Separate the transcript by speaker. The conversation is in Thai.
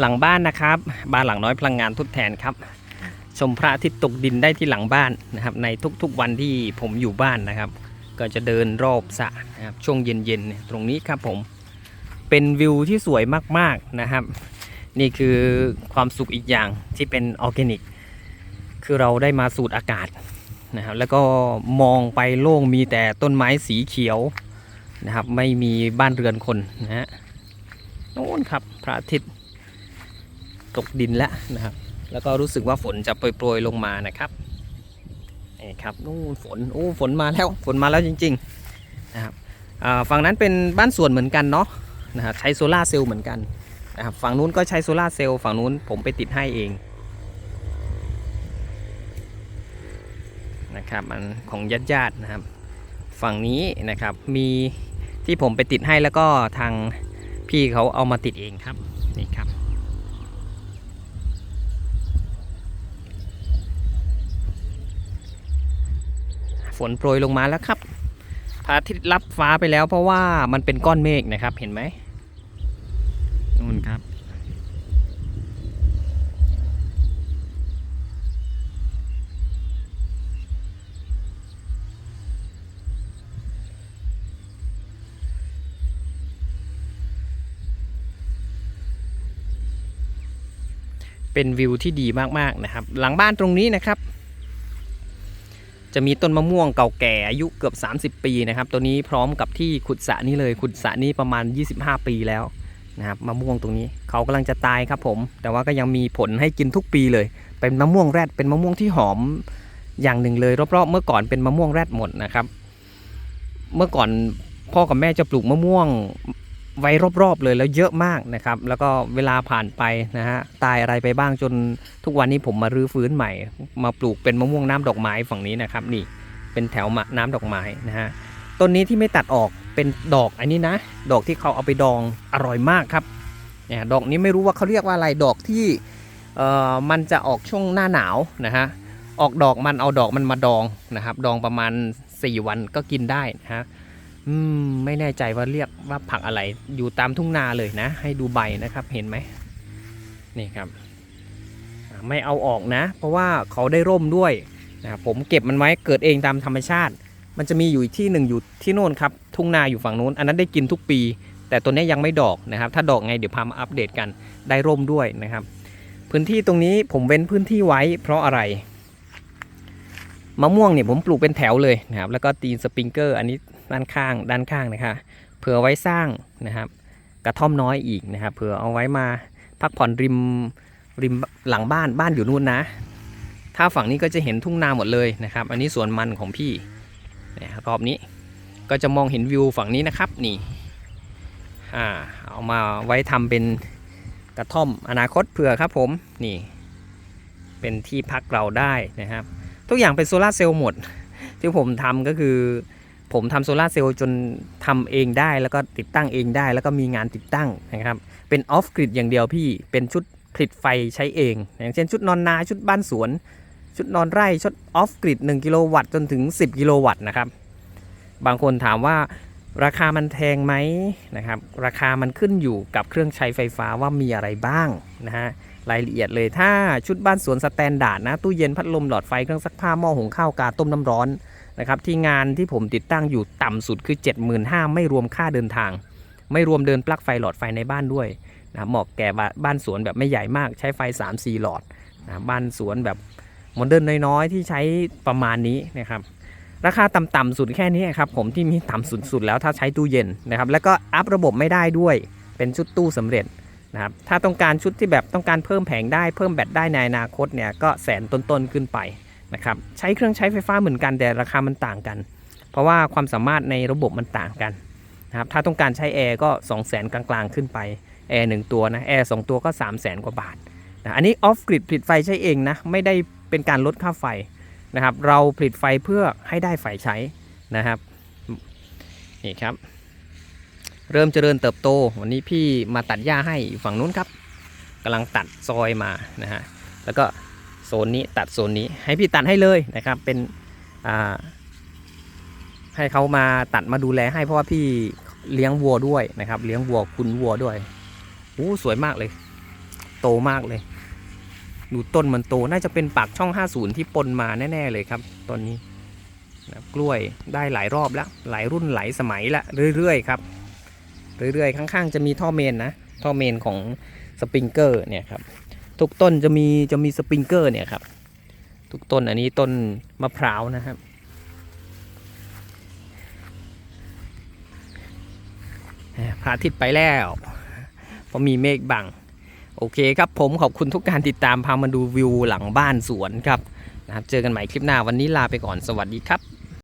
Speaker 1: หลังบ้านนะครับ บ้านหลังน้อยพลังงานทดแทนครับ ชมพระอาทิตย์ตกดินได้ที่หลังบ้านนะครับ ในทุกๆวันที่ผมอยู่บ้านนะครับ ก็จะเดินรอบสระนะครับช่วงเย็นๆเนี่ยตรงนี้ครับผมเป็นวิวที่สวยมากๆนะครับ นี่คือความสุขอีกอย่างที่เป็นออร์แกนิก คือเราได้มาสูดอากาศนะครับแล้วก็มองไปโล่งมีแต่ต้นไม้สีเขียวนะครับ ไม่มีบ้านเรือนคนนะฮะโน่นครับพระอาทิตย์ ตกดินแล้วนะครับ แล้วก็รู้สึกว่าฝนจะโปรยๆลงมานะครับนี่ครับนู่นฝนโอ้ฝนมาแล้วฝนมาแล้วจริงๆนะครับฝั่งนั้นเป็นบ้านสวนเหมือนกันเนาะนะครับใช้โซลาเซลล์เหมือนกันนะครับฝั่งนู้นก็ใช้โซลาเซลล์ฝั่งนู้นผมไปติดให้เองนะครับมันของญาติญาติๆนะครับ ฝั่งนี้นะครับมีที่ผมไปติดให้แล้วก็ทางพี่เขาเอามาติดเองครับนี่ครับ ฝนโปรยลงมาแล้วครับพระอาทิตย์รับฟ้าไปแล้ว เพราะว่ามันเป็นก้อนเมฆนะครับ เห็นไหมนู่นครับ เป็นวิวที่ดีมากๆนะครับ หลังบ้านตรงนี้นะครับ จะมีต้นมะม่วงเก่าแก่อายุเกือบ 30 ปีนะครับ ตัวนี้พร้อมกับที่ขุดสระนี้เลยขุดสระนี้ประมาณ 25 ปีแล้วนะครับมะม่วงตรงนี้เขากำลังจะตายครับผม แต่ว่าก็ยังมีผลให้กินทุกปีเลย เป็นมะม่วงแรดเป็นมะม่วงที่หอมอย่างหนึ่งเลย รอบๆ เมื่อก่อนเป็นมะม่วงแรดหมดนะครับ เมื่อก่อนพ่อกับแม่จะปลูกมะม่วง ไว้รอบๆเลยแล้วเยอะมากนะครับ แล้วก็เวลาผ่านไปนะฮะตายอะไรไปบ้างจนทุกวันนี้ผมมารื้อฟื้นใหม่ มาปลูกเป็นมะม่วงน้ำดอกไม้ฝั่งนี้นะครับ นี่เป็นแถวมะน้ำดอกไม้นะฮะต้นนี้ที่ไม่ตัดออกเป็นดอกอันนี้นะ ดอกที่เขาเอาไปดองอร่อยมากครับเนี่ยดอกนี้ไม่รู้ว่าเขาเรียกว่าอะไรดอกที่เอ่อมันจะออกช่วงหน้าหนาวนะฮะออกดอกมันเอาดอกมันมาดองนะครับ ดองประมาณ 4 วันก็กินได้นะฮะ อืมไม่แน่ใจว่าเรียกว่าผักอะไรอยู่ตามทุ่งนาเลยนะ ให้ดูใบนะครับเห็นไหมนี่ครับ ไม่เอาออกนะ เพราะว่าเขาได้ร่มด้วยนะผมเก็บมันไว้เกิดเองตามธรรมชาติ มันจะมีอยู่ที่หนึ่งอยู่ที่โน่นครับ ทุ่งนาอยู่ฝั่งนู้น อันนั้นได้กินทุกปี แต่ตัวนี้ยังไม่ดอกนะครับ ถ้าดอกไงเดี๋ยวพามาอัปเดตกันได้ร่มด้วยนะครับ พื้นที่ตรงนี้ผมเว้นพื้นที่ไว้ เพราะอะไรมะม่วงเนี่ยผมปลูกเป็นแถวเลยนะครับแล้วก็ตีนสปริงเกอร์ อันนี้ ด้านข้าง ด้านข้างนะคะเผื่อไว้สร้างนะครับกระท่อมน้อยอีกนะครับเผื่อเอาไว้มาพักผ่อนริมริมหลังบ้านบ้านอยู่นู่นนะ ถ้าฝั่งนี้ก็จะเห็นทุ่งนาหมดเลยนะครับ อันนี้สวนมันของพี่นี่ยรอบนี้ก็จะมองเห็นวิวฝั่งนี้นะครับนี่อ่าเอามาไว้ทำเป็นกระท่อมอนาคตเผื่อครับผมนี่ เป็นที่พักเราได้นะครับ ทุกอย่างเป็นโซลาร์เซลล์หมด ที่ผมทำก็คือ ผมทำโซลาเซลล์จนทำเองได้แล้วก็ติดตั้งเองได้ แล้วก็มีงานติดตั้งนะครับ เป็นออฟกริดอย่างเดียวพี่เป็นชุดผลิตไฟใช้เอง อย่างเช่นชุดนอนนาชุดบ้านสวน ชุดนอนไร่ชุดออฟกริด1กิโลวัตต์จนถึง 10 กิโลวัตต์นะครับ บางคนถามว่าราคามันแพงไหมนะครับ ราคามันขึ้นอยู่กับเครื่องใช้ไฟฟ้าว่ามีอะไรบ้างนะฮะรายละเอียดเลยถ้าชุดบ้านสวนสแตนดาร์ดนะตู้เย็นพัดลมหลอดไฟเครื่องซักผ้าหม้อหุงข้าวกาต้มน้ำร้อน นะครับที่งานที่ผมติดตั้งอยู่ต่ำสุดคือ 75,000ไม่รวมค่าเดินทาง ไม่รวมเดินปลั๊กไฟหลอดไฟในบ้านด้วยนะเหมาะแก่บ้านสวนแบบไม่ใหญ่มากใช้ไฟ 3-4 หลอดนะบ้านสวนแบบโมเดิร์นน้อยๆ ที่ใช้ประมาณนี้นะครับราคาต่ำๆสุดแค่นี้ครับผมที่มีต่ำสุดๆแล้วถ้าใช้ตู้เย็นนะครับแล้วก็อัพระบบไม่ได้ด้วยเป็นชุดตู้สำเร็จนะครับถ้าต้องการชุดที่แบบต้องการเพิ่มแผงได้เพิ่มแบตได้ในอนาคตเนี่ยก็แสนต้นๆขึ้นไป นะครับใช้เครื่องใช้ไฟฟ้าเหมือนกันแต่ราคามันต่างกัน เพราะว่าความสามารถในระบบมันต่างกันนะครับถ้าต้องการใช้แอร์ก็ 2 0 0 0 0 0 กลางๆ ขึ้นไปแอร์หนึ่งตัวนะแอร์สองตัวก็ 3 0 0แสนกว่าบาทนะอันนี้ออฟกริดผลิตไฟใช้เองนะไม่ได้เป็นการลดค่าไฟนะครับเราผลิตไฟเพื่อให้ได้ไฟใช้นะครับนี่ครับ เริ่มเจริญเติบโต วันนี้พี่มาตัดหญ้าให้อยู่ฝั่งนู้นครับกำลังตัดซอยมานะฮะแล้วก็ โซนนี้ตัดโซนนี้ให้พี่ตัดให้เลยนะครับ เป็นให้เขามาตัดมาดูแลให้เพราะว่าพี่เลี้ยงวัวด้วยนะครับ เลี้ยงวัวคุณวัวด้วยโอ้สวยมากเลย โตมากเลย ดูต้นมันโตน่าจะเป็นปากช่อง 50 ที่ปนมาแน่ ๆ เลยครับตอนนี้นะกล้วยได้หลายรอบแล้วหลายรุ่นหลายสมัยละเรื่อยๆครับเรื่อยๆข้างๆ จะมีท่อเมนนะท่อเมนของสปริงเกอร์เนี่ยครับ ทุกต้นจะมีจะมีสปริงเกอร์เนี่ยครับ ทุกต้นอันนี้ต้นมะพร้าวนะครับ พระอาทิตย์ไปแล้วเพราะมีเมฆบัง โอเคครับผมขอบคุณทุกการติดตามพามาดูวิวหลังบ้านสวนครับนะครับ เจอกันใหม่คลิปหน้าวันนี้ลาไปก่อนสวัสดีครับ